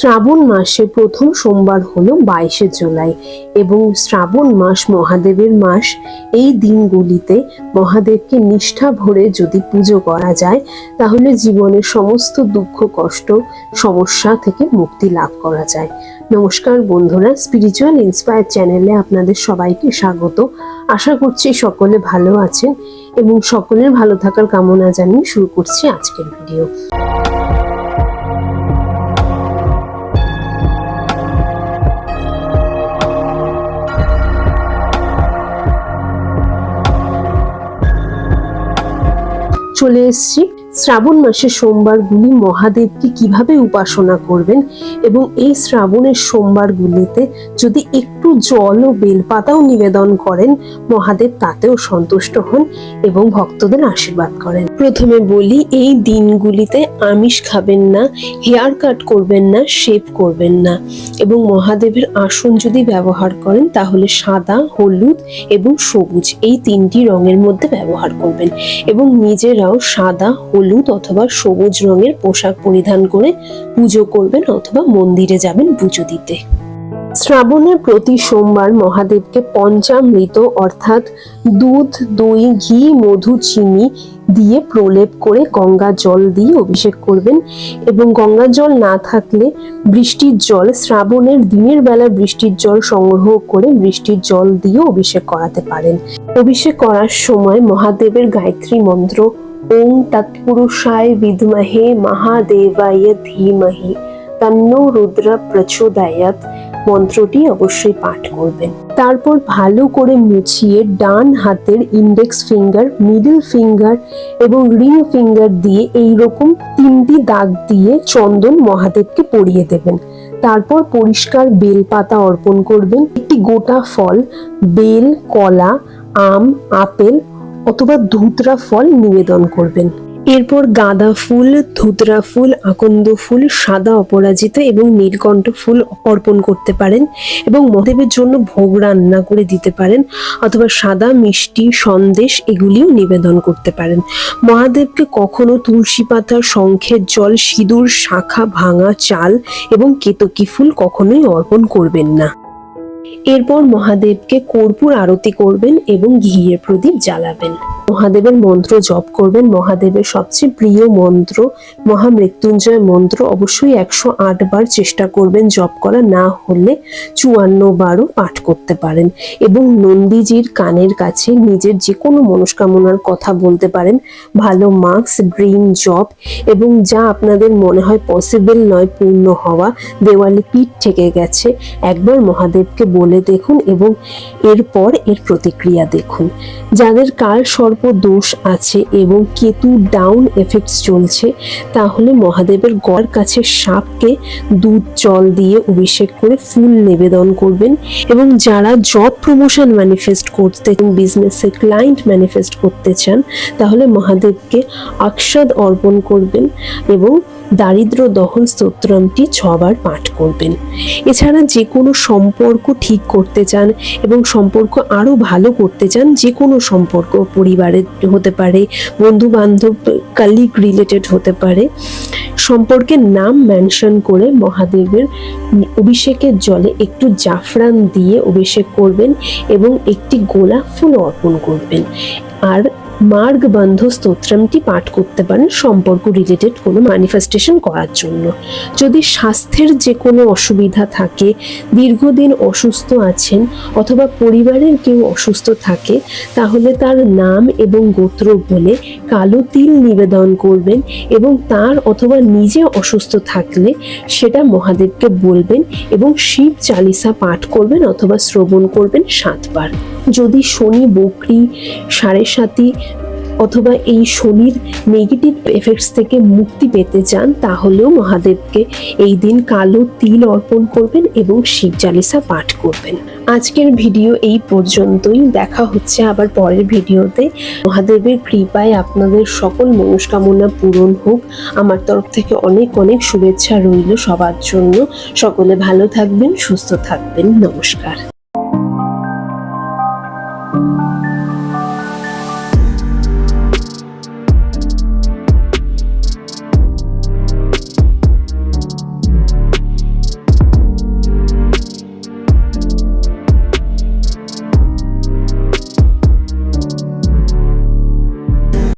শ্রাবণ মাসে প্রথম সোমবার হলো বাইশে জুলাই এবং শ্রাবণ মাস মহাদেবের মাস। এই দিনগুলিতে মহাদেবকে নিষ্ঠা ভরে যদি পুজো করা যায়, তাহলে জীবনের সমস্ত দুঃখ, কষ্ট, সমস্যা থেকে মুক্তি লাভ করা যায়। নমস্কার বন্ধুরা স্পিরিচুয়াল ইন্সপায়ার চ্যানেলে আপনাদের সবাইকে স্বাগত। আশা করছি সকলে ভালো আছেন এবং সকলের ভালো থাকার কামনা জানিয়ে শুরু করছি আজকের ভিডিও। চলে এসছি। শ্রাবণ মাসের সোমবারগুলি মহাদেবকে কীভাবে উপাসনা করবেন এবং এই শ্রাবণের সোমবারগুলিতে যদি একটু জল ও বেলপাতাও নিবেদন করেন, মহাদেব তাতেও সন্তুষ্ট হন এবং ভক্তদের আশীর্বাদ করেন। প্রথমে বলি, এই দিনগুলিতে আমিষ খাবেন না, হেয়ার কাট করবেন না, শেভ করবেন না। এবং মহাদেবের আসন যদি ব্যবহার করেন, তাহলে সাদা, হলুদ এবং সবুজ এই তিনটি রঙের মধ্যে ব্যবহার করবেন। এবং নিজেরাও সাদা, হলুদ অথবা সবুজ রঙের পোশাক পরিধান করে পুজো করবেন অথবা মন্দিরে যাবেন পুজো দিতে। শ্রাবণের প্রতি সোমবার মহাদেবকে পঞ্চামৃত অর্থাৎ দুধ, দই, ঘি, মধু, চিনি দিয়ে প্রলেপ করে গঙ্গা জল দিয়ে অভিষেক করবেন এবং গঙ্গা জল না থাকলে বৃষ্টির জল, শ্রাবণের দিনের বেলা বৃষ্টির জল সংগ্রহ করে বৃষ্টির জল দিয়ে অভিষেক করাতে পারেন। অভিষেক করার সময় মহাদেবের গায়ত্রী মন্ত্র ওম তৎপুরুষায় বিদ্মহে মহাদেবায় ধীমহি, তন্নো রুদ্র প্রচোদয়াত মন্ত্রটি অবশ্যই পাঠ করবেন। তারপর ভালো করে মুছিয়ে ডান হাতের ইন্ডেক্স ফিঙ্গার মিডল ফিঙ্গার এবং রিং ফিঙ্গার দিয়ে এই রকম তিনটি দাগ দিয়ে চন্দন মহাদেবকে পরিয়ে দেবেন। তারপর পরিষ্কার বেল পাতা অর্পণ করবেন। একটি গোটা ফল, বেল, কলা, আম, আপেল অথবা ধুতরা ফল নিবেদন করবেন। এরপর গাঁদা ফুল, ধুতরা ফুল, আকন্দ ফুল, সাদা অপরাজিত এবং নীলকণ্ঠ ফুল অর্পণ করতে পারেন এবং মহাদেবের জন্য ভোগ রান্না করে দিতে পারেন অথবা সাদা, মিষ্টি, সন্দেশ এগুলিও নিবেদন করতে পারেন। মহাদেবকে কখনো তুলসী পাতা, শঙ্খের জল, সিঁদুর, শাখা, ভাঙা চাল এবং কেতকী ফুল কখনোই অর্পণ করবেন না। এরপর মহাদেবকে কর্পূর আরতি করবেন এবং ঘিয়ের প্রদীপ জ্বালাবেন। মহাদেবের মন্ত্র জপ করবেন। মহাদেবের সবচেয়ে প্রিয় মন্ত্র, মহামৃত্যুঞ্জয় মন্ত্র অবশ্যই একশো আট বার চেষ্টা করবেন জপ করা, না হলে চুয়ান্ন বারও পাঠ করতে পারেন এবং নন্দীজির কানের কাছে নিজের যে কোনো মনস্কামনার কথা বলতে পারেন। ভালো মার্কস, ড্রিম জব এবং যা আপনাদের মনে হয় পসিবল নয় পূর্ণ হওয়া, দেওয়ালে পিঠ থেকে গেছে। একবার মহাদেবকে বলে দেখুন এবং এরপর এর প্রতিক্রিয়া দেখুন। যাদের কাল সর্প দোষ আছে এবং কেতু ডাউন এফেক্টস চলছে, তাহলে মহাদেবের গড় কাছে সাপকে দুধ, জল দিয়ে অভিষেক করে ফুল নিবেদন করবেন এবং যারা জব প্রমোশন ম্যানিফেস্ট করতে এবং বিজনেসে ক্লায়েন্ট ম্যানিফেস্ট করতে চান, তাহলে মহাদেবকে আকসাদ অর্পণ করবেন এবং দারিদ্র দহন স্তোত্রমটি ছবার পাঠ করবেন। এছাড়া যে কোনো সম্পর্ক ঠিক করতে চান এবং সম্পর্ক আরও ভালো করতে চান যে কোনো সম্পর্ক পরিবারের হতে পারে বন্ধু বান্ধব কালিগ রিলেটেড হতে পারে, সম্পর্কের নাম মেনশন করে মহাদেবের অভিষেকের জলে একটু জাফরান দিয়ে অভিষেক করবেন এবং একটি গোলাপ ফুল অর্পণ করবেন। আর মার্গ বন্ধ স্তোত্রমটি পাঠ করতে পারেন সম্পর্ক রিলেটেড কোনো ম্যানিফেস্টেশন করার জন্য। যদি স্বাস্থ্যের যে কোনো অসুবিধা থাকে, দীর্ঘদিন অসুস্থ আছেন অথবা পরিবারের কেউ অসুস্থ থাকে, তাহলে তার নাম এবং গোত্র বলে কালো তিল নিবেদন করবেন এবং তার অথবা নিজে অসুস্থ থাকলে সেটা মহাদেবকে বলবেন এবং শিব চালিসা পাঠ করবেন অথবা শ্রবণ করবেন সাতবার। যদি শনি, বকরি, সাড়ে সাতি অথবা এই শনির নেগেটিভ এফেক্টস থেকে মুক্তি পেতে চান, তাহলেও মহাদেবকে এই দিন কালো তিল অর্পণ করবেন এবং শিব চালিসা পাঠ করবেন। আজকের ভিডিও এই পর্যন্তই। দেখা হচ্ছে আবার পরের ভিডিওতে। মহাদেবের কৃপায় আপনাদের সকল মনস্কামনা পূরণ হোক। আমার তরফ থেকে অনেক অনেক শুভেচ্ছা রইল সবার জন্য। সকলে ভালো থাকবেন, সুস্থ থাকবেন। নমস্কার। Música